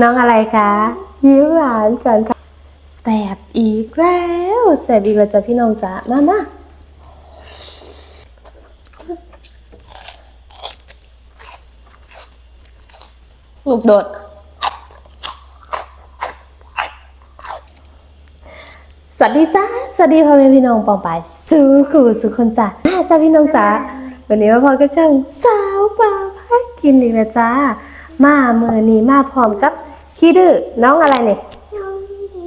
น้องอะไรคะ ยิ้มหวานก่อนค่ะแสบอีกแล้วแสบอีกแล้วจ้ะพี่น้องจ๋ามามาลูกโดด สวัสดีจ้าสวัสดีพ่อแม่พี่น้องปองไปายสู้ขู่สุขคนจ้าแม่จ้าพี่น้องจ้าวันนี้มาพอก็ช่างสาวปลาพักกินอีกแล้วจ้า มาเมื่อนี้มาพร้อมกับขี้ดื้อน้องอะไรเนี่ยน้องดี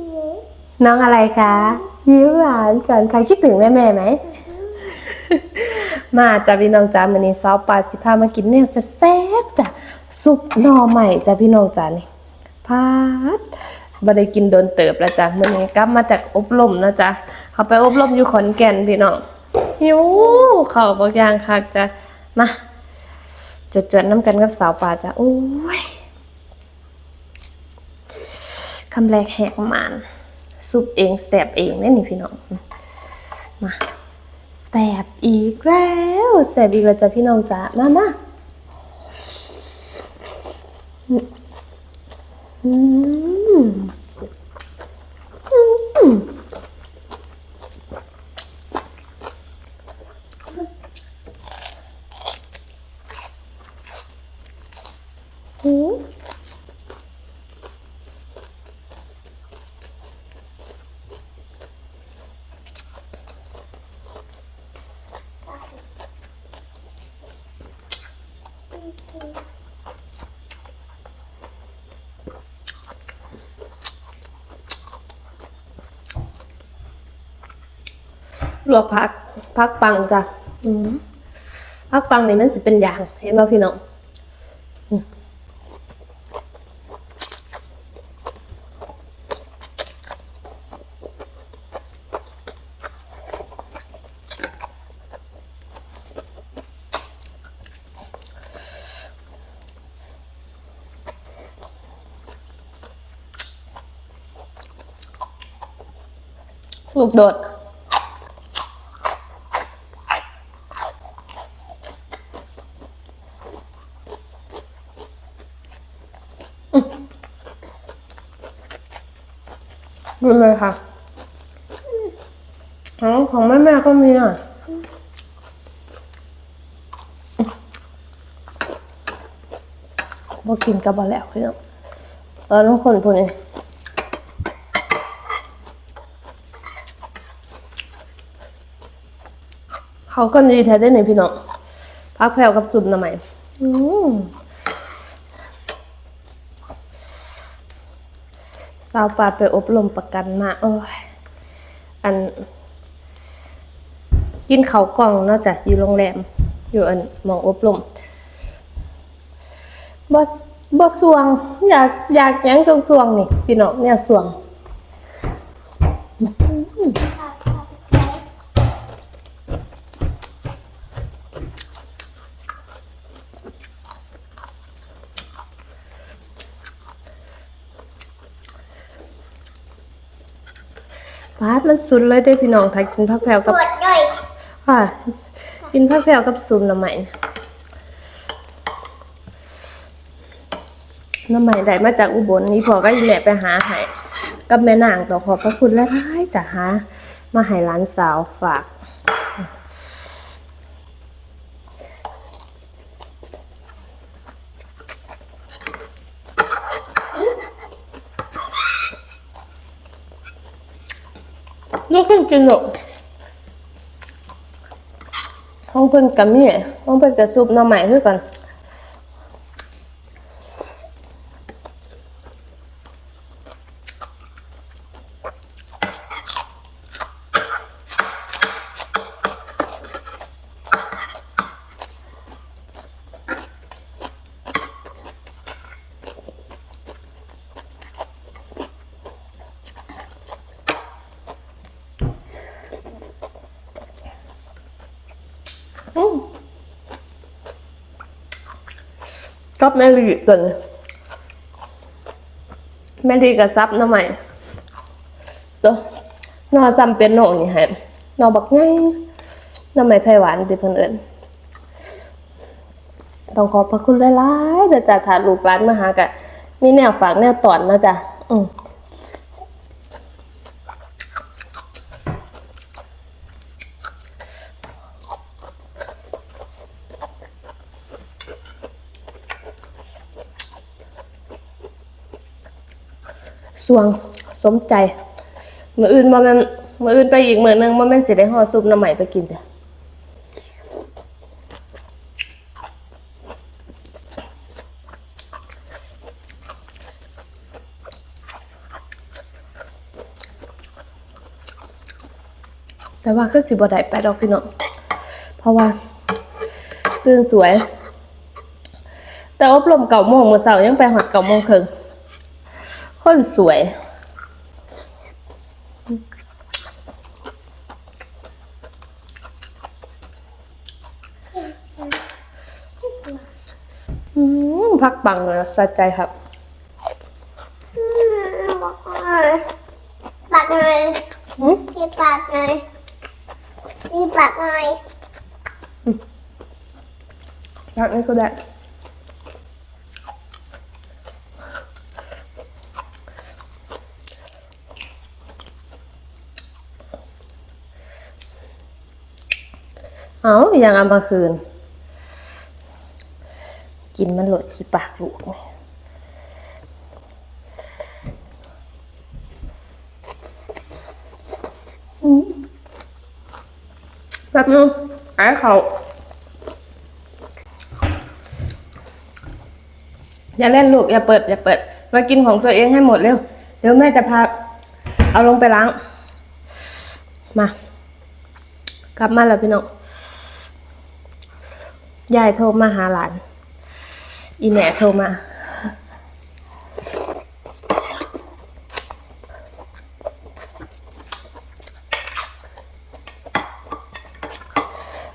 น้องอะไรคะยิ้มหวานก่อนใครคิดถึงแม่แม่ไหมมาจ้าพี่น้องจ้าวันนี้ซอปลาสิพามากินเนี่ยแซ่บๆจ้ะซุปหน่อใหม่จ้าพี่น้องจ้านี่พาดบ่ได้กินโดนเติบแล้วจ้ะมื้อนี้กลับมาจากอบรมนะจ้ะเขาไปอบรมอยู่ขอนแก่นพี่น้องหิวเข้าวบางอย่างคักจ้ะมา จดๆน้ำกันกับสาวปลาจ้ะโอ้ยคำแรกแหกมานซุปเองแสบเองนี่นี่พี่น้องมาแสบอีกแล้วแสบอีกแล้วจ้ะพี่น้องจ้ะมามาอืมอืมอืม ลวกพักพักปังจ้ะอืมพักปังนี่มันสิเป็นอย่าง เห็นไหมพี่น้องอืมลูกโดด ดูเลยค่ะอ๋อของแม่แม่ก็มีอะบ่กินกับบอแล้วพี่น้องเออทุกคนพูดเองเขาก็ดีแท้ได้ไหนพี่น้องพักแผ่วกับซุปหน่อไม้อืมาวปาไปอบรมประกันมาโอ้ยอัน กินเขากล่องเนอกจากอยู่โรงแรม อยู่อันมองอบรมบ่บ่สวง อยากอยากยังสวงสวงนี่ พี่น้องเนี่ยสวง ค่ะค่ะ ปาด มันสุดเลยได้อพี่น้องถ้ากินผักแพรวตกับรวจหน่อยค่ะกินผักแพรวกับซุปหน้ำใหม่นะน้ำใหม่ได้มาจากอุบลนี่พอก็อีแหละไปหาให้กับแม่นางต่อขอบพระคุณและท้ายจ้ะหามาให้ร้านสาวฝาก ลู กินหรอกห้องเพิ่นกับมี่ห้องเพิ่นกับซุปหน้ำใหม่คือกัน กับแม่ลีตัวนี้แม่ลีกับซับน้ำใหม่ตัวนอจำเป็นหนกนี่ฮะนอบักง่ายน้ำใหม่ไผ่หวานติเพิ่นเอิญต้องขอบพระคุณหลายๆเดี๋ยวจะถาลูกร้านมาหากะมีแนวฝากแนวตอนนาะจ้ะอืม สวงสมใจมืออื่นบ่แม่นมืออื่นไปอีกมือหนึงบ่แม่นสิได้ห่อซุปน้ำใหม่ไปกินจ้ะแต่ว่าคือสิบ่ได้ไปดอกพี่น้อง เพราะว่าตื่นสวย แต่อบรมเก่าโมงเมื่อเช้ายังไปหอดเก่าโมงครึ่ง คนสวย อืมพักปังเลยสะใจครับอืมบอกหน่อยปากหน่อยอืมที่ปากหน่อยที่ปากหน่อยพักนี้ก็ได้ เอาอย่างเอามาคืน กินมันหลดที่ปากลูกแบบนึงไอ้เขาอย่าเล่นลูก อย่าเปิด อย่าเปิด มากินของตัวเองให้หมดเร็ว เดี๋ยวแม่จะพา เอาลงไปล้าง มากลับมาแล้วพี่น้อง ยายโทรมาหาหลาน อีแม่โทรมา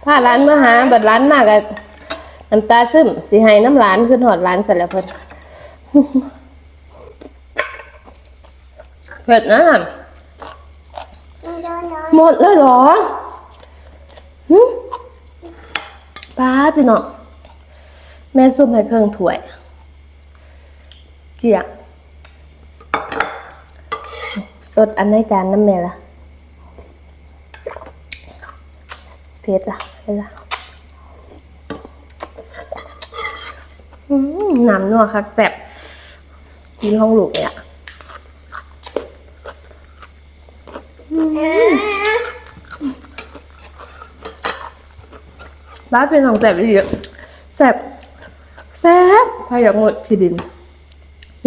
พาหลานมาหา บัดหลานมากอะน้ำตาซึมสิให้น้ำหลานขึ้นหอดหลานเสร็จแล้วเพิ่นเผ็ดนะโดนโดนหมดเลยเหรอหึ ป้าพี่น้องแม่ซุปให้เครื่องถ้วย เกี่ยสดอันในจานน้ำแม่ละเผ็ดละเผ็ดละน้ำนัวคักแซ่บกินห้องลูกเนี่ย ร้านเป็นของแสบอีกเยอะแสบแสบพายากหมดพี่ดิน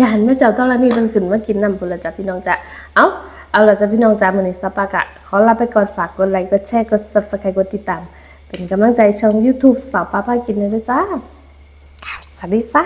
ยานแม่เจ้าต้องละนี่มันขึ้นมากินน้ำปุระจ้ะพี่น้องจ้ะเอ้าเอาละจ้ะพี่น้องจ้ะมันนี้สัปปากะขอลาไปก่อนฝากกดไลค์กดแชร์กดซับสไครต์กดติดตาม เป็นกำลังใจช่อง YouTube สาวป้าป้ากินเลยนะจ้าสวัสดีจ้า